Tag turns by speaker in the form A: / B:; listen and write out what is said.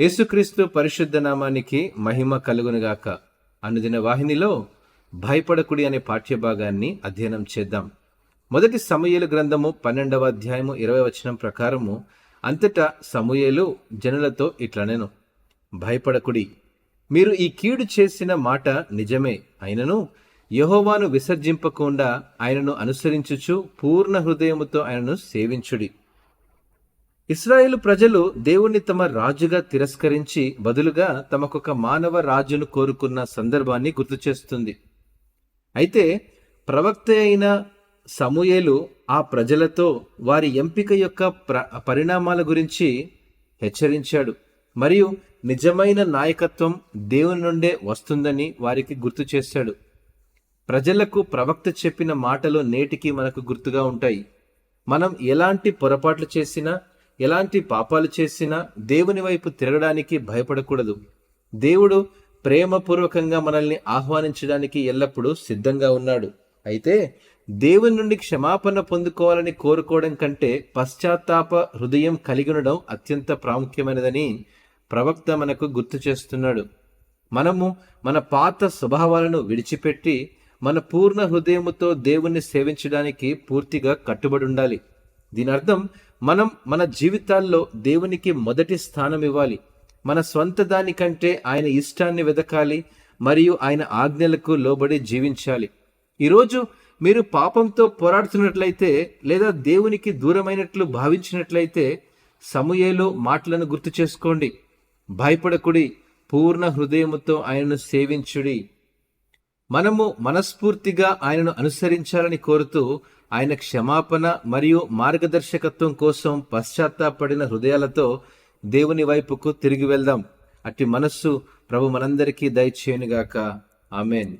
A: యేసుక్రీస్తు పరిశుద్ధ నామానికి మహిమ కలుగునుగాక అనుదిన వాహినిలో భయపడకుడి అనే పాఠ్యభాగాన్ని అధ్యయనం చేద్దాం. మొదటి సమూయేలు గ్రంథము పన్నెండవ అధ్యాయము ఇరవై వచనం ప్రకారము అంతటా సమూయేలు జనులతో ఇట్లనెను భయపడకుడి. మీరు ఈ కీడు చేసిన మాట నిజమే. అయినను యహోవాను విసర్జింపకుండా ఆయనను అనుసరించుచు పూర్ణ హృదయముతో ఆయనను సేవించుడి. ఇస్రాయేలు ప్రజలు దేవుణ్ణి తమ రాజుగా తిరస్కరించి బదులుగా తమకొక మానవ రాజును కోరుకున్న సందర్భాన్ని గుర్తు చేస్తుంది. అయితే ప్రవక్త అయిన సమూయేలు ఆ ప్రజలతో వారి ఎంపిక యొక్క ప్ర పరిణామాల గురించి హెచ్చరించాడు. మరియు నిజమైన నాయకత్వం దేవుని నుండే వస్తుందని వారికి గుర్తు చేశాడు. ప్రజలకు ప్రవక్త చెప్పిన మాటలు నేటికి మనకు గుర్తుగా ఉంటాయి. మనం ఎలాంటి పొరపాట్లు చేసినా ఎలాంటి పాపాలు చేసినా దేవుని వైపు తిరగడానికి భయపడకూడదు. దేవుడు ప్రేమపూర్వకంగా మనల్ని ఆహ్వానించడానికి ఎల్లప్పుడూ సిద్ధంగా ఉన్నాడు. అయితే దేవుని నుండి క్షమాపణ పొందుకోవాలని కోరుకోవడం కంటే పశ్చాత్తాప హృదయం కలిగి ఉండడం అత్యంత ప్రాముఖ్యమైనదని ప్రవక్త మనకు గుర్తు చేస్తున్నాడు. మనము మన పాత స్వభావాలను విడిచిపెట్టి మన పూర్ణ హృదయముతో దేవుణ్ణి సేవించడానికి పూర్తిగా కట్టుబడి ఉండాలి. దీని అర్థం మనం మన జీవితాల్లో దేవునికి మొదటి స్థానం ఇవ్వాలి. మన స్వంత దానికంటే ఆయన ఇష్టాన్ని వెదకాలి మరియు ఆయన ఆజ్ఞలకు లోబడి జీవించాలి. ఈరోజు మీరు పాపంతో పోరాడుతున్నట్లయితే లేదా దేవునికి దూరమైనట్లు భావించినట్లయితే సమూయేలు మాటలను గుర్తు చేసుకోండి. భయపడకుడి పూర్ణ హృదయముతో ఆయనను సేవించుడి. మనము మనస్ఫూర్తిగా ఆయనను అనుసరించాలని కోరుతూ ఆయన క్షమాపణ మరియు మార్గదర్శకత్వం కోసం పశ్చాత్తాపడిన హృదయాలతో దేవుని వైపుకు తిరిగి వెళ్దాం. అట్టి మనస్సు ప్రభు మనందరికీ దయచేయునుగాక. ఆమెన్.